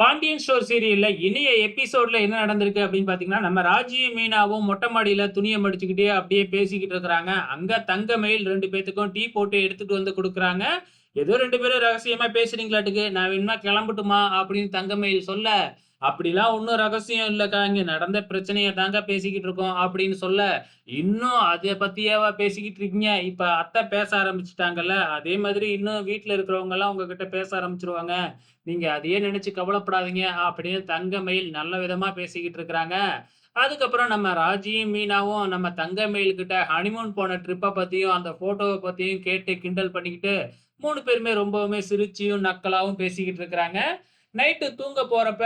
Pandian store சீரியல்ல இனிய எபிசோட்ல என்ன நடந்திருக்கு அப்படின்னு பாத்தீங்கன்னா நம்ம ராஜியும் மீனாவும் மொட்டை மாடியில துணியை மடிச்சுக்கிட்டே அப்படியே பேசிக்கிட்டு இருக்கிறாங்க. அங்க தங்கமயில் ரெண்டு பேத்துக்கும் டீ போட்டு எடுத்துட்டு வந்து கொடுக்குறாங்க. ஏதோ ரெண்டு பேரும் ரகசியமா பேசுறீங்களாட்டுக்கு. நான் வேணுமா கிளம்பட்டுமா அப்படின்னு தங்கமயில் சொல்ல அப்படிலாம் ஒன்றும் ரகசியம் இல்லைக்கா. இங்க நடந்த பிரச்சனையை தாங்க பேசிக்கிட்டு இருக்கோம் அப்படின்னு சொல்ல இன்னும் அதை பத்தியாவா பேசிக்கிட்டு இருக்கீங்க? இப்ப அத்தை பேச ஆரம்பிச்சிட்டாங்கல்ல அதே மாதிரி இன்னும் வீட்டுல இருக்கிறவங்க எல்லாம் உங்ககிட்ட பேச ஆரம்பிச்சிருவாங்க. நீங்க அதையே நினைச்சு கவலைப்படாதீங்க அப்படின்னு தங்கமயில் நல்ல விதமா பேசிக்கிட்டு இருக்கிறாங்க. அதுக்கப்புறம் நம்ம ராஜியும் மீனாவும் நம்ம தங்கமயில் கிட்ட ஹனிமூன் போன ட்ரிப்பை பத்தியும் அந்த போட்டோவை பத்தியும் கேட்டு கிண்டல் பண்ணிக்கிட்டு மூணு பேருமே ரொம்பவுமே சிரிச்சியும் நக்கலாவும் பேசிக்கிட்டு இருக்கிறாங்க. நைட்டு தூங்க போகிறப்ப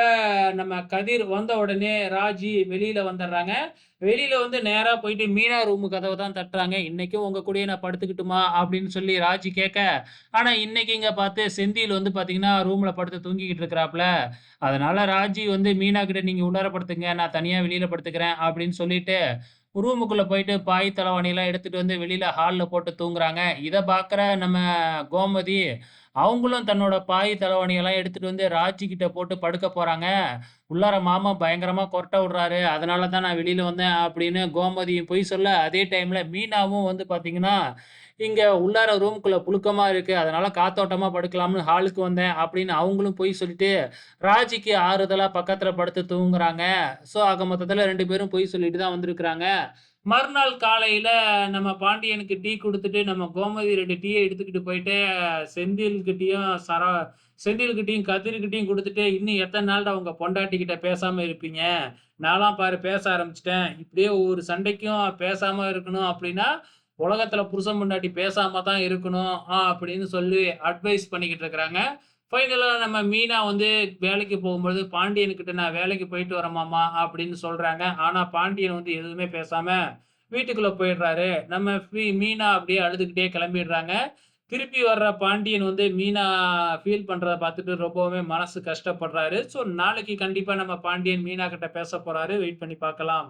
நம்ம கதிர் வந்த உடனே ராஜி வெளியில் வந்துடுறாங்க. வெளியில் வந்து நேராக போயிட்டு மீனா ரூமு கதவை தான் தட்டுறாங்க. இன்றைக்கும் உங்கள் கூடயே நான் படுத்துக்கிட்டுமா? அப்படின்னு சொல்லி ராஜி கேட்க ஆனால் இன்றைக்கி இங்கே பார்த்து செந்தில் வந்து பார்த்திங்கன்னா ரூமில் படுத்து தூங்கிக்கிட்டு இருக்கிறாப்ல அதனால் ராஜி வந்து மீனா கிட்ட நீங்கள் உள்ளார நான் தனியாக வெளியில் படுத்துக்கிறேன் அப்படின்னு சொல்லிட்டு ரூமுக்குள்ளே போயிட்டு பாய் தலைவாணியெல்லாம் எடுத்துகிட்டு வந்து வெளியில் ஹாலில் போட்டு தூங்குறாங்க. இதை பார்க்குற நம்ம கோமதி அவங்களும் தன்னோட பாய் தலைவாணியெல்லாம் எடுத்துட்டு வந்து ராஜி கிட்ட போட்டு படுக்க போறாங்க. உள்ளார மாமா பயங்கரமா கொரட்டை விடுறாரு. அதனால தான் நான் வெளியில வந்தேன் அப்படின்னு கோமதியும் பொய் சொல்ல அதே டைம்ல மீனாவும் வந்து பாத்தீங்கன்னா இங்க உள்ளார ரூமுக்குள்ள புழுக்கமா இருக்கு. அதனால காத்தோட்டமா படுக்கலாம்னு ஹாலுக்கு வந்தேன் அப்படின்னு அவங்களும் பொய் சொல்லிட்டு ராஜிக்கு ஆறுதலா பக்கத்துல படுத்து தூங்குறாங்க. ஸோ ஆக மொத்தத்துல ரெண்டு பேரும் பொய் சொல்லிட்டு தான் வந்திருக்கிறாங்க. மறுநாள் காலையில நம்ம பாண்டியனுக்கு டீ கொடுத்துட்டு நம்ம கோமதி ரெண்டு டீயை எடுத்துக்கிட்டு போயிட்டு, செந்தில்கிட்டயும், சர செந்தில்கிட்டையும் கதிர்கிட்டையும் கொடுத்துட்டு "இன்னும் எத்தனை நாள் அவங்க பொண்டாட்டிக்கிட்ட பேசாம இருப்பீங்க? நான்லாம் பாரு பேச ஆரம்பிச்சிட்டேன் இப்படியே ஒவ்வொரு சண்டைக்கும் பேசாம இருக்கணும் அப்படின்னா, உலகத்துல புருஷன் பொண்டாட்டி பேசாம தான் இருக்கணும்." அப்படின்னு சொல்லி அட்வைஸ் பண்ணிக்கிட்டு இருக்கிறாங்க. ஃபைனலாக நம்ம மீனா வந்து வேலைக்கு போகும்பொழுது, "பாண்டியன்கிட்ட நான் வேலைக்கு போயிட்டு வரமாமா அப்படின்னு சொல்கிறாங்க ஆனால் பாண்டியன் வந்து எதுவுமே பேசாமல் வீட்டுக்குள்ளே போயிடுறாரு. நம்ம ஃபீ மீனா அப்படியே அழுதுகிட்டே கிளம்பிடுறாங்க. திருப்பி வர்ற பாண்டியன் வந்து மீனா ஃபீல் பண்ணுறத பார்த்துட்டு ரொம்பவுமே மனசு கஷ்டப்படுறாரு. ஸோ நாளைக்கு கண்டிப்பாக நம்ம பாண்டியன் மீனா கிட்ட பேச போகிறாரு வெயிட் பண்ணி பார்க்கலாம்.